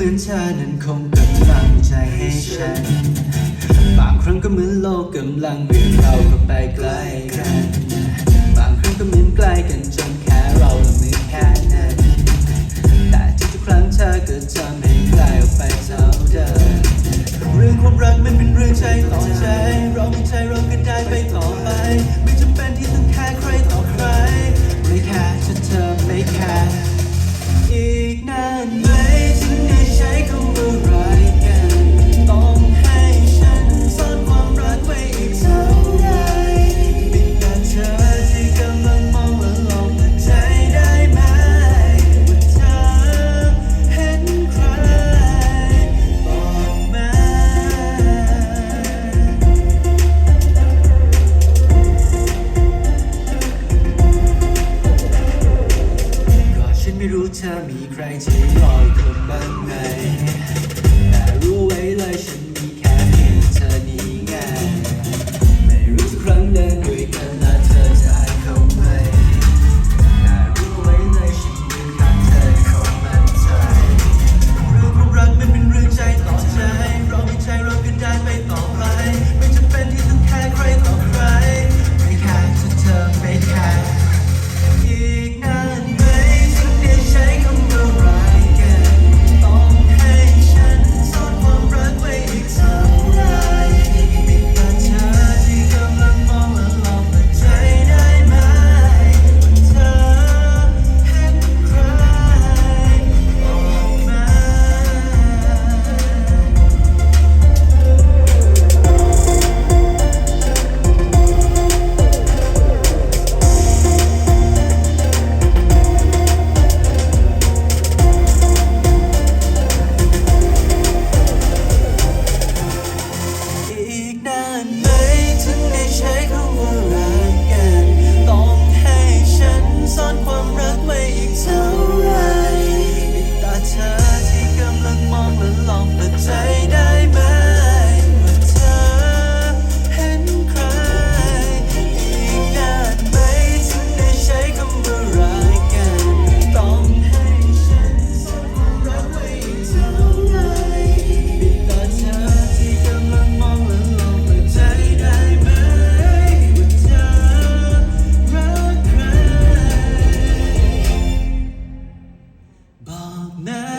มือนเธอนั้นคงกำลังใจให้ฉัน บางครั้งก็เหมือนโลกกำลังเบี่ยงเราก็ไปไกลกัน บางครั้งก็เหมือนใกล้กันจนแค่เราละมืแค่นั้น แต่ทุกครั้งเธอก็จำให้ไกลออกไปเท่าเดิมเรื่องความรักมันเป็นเรื่องใจต่อใจ เรามีใจเราก็ได้ไปต่อไป ไม่จำเป็นที่ต้องแค่ใครต่อใคร ไม่แค่ถ้าเธอไม่แค่อีกนานไหม ไม่รู้เธอมีใครใจะรออีกคนบ้างไหมแต่รู้ไว้เลยฉันมีแค่เพียงเธอนี้ไง 나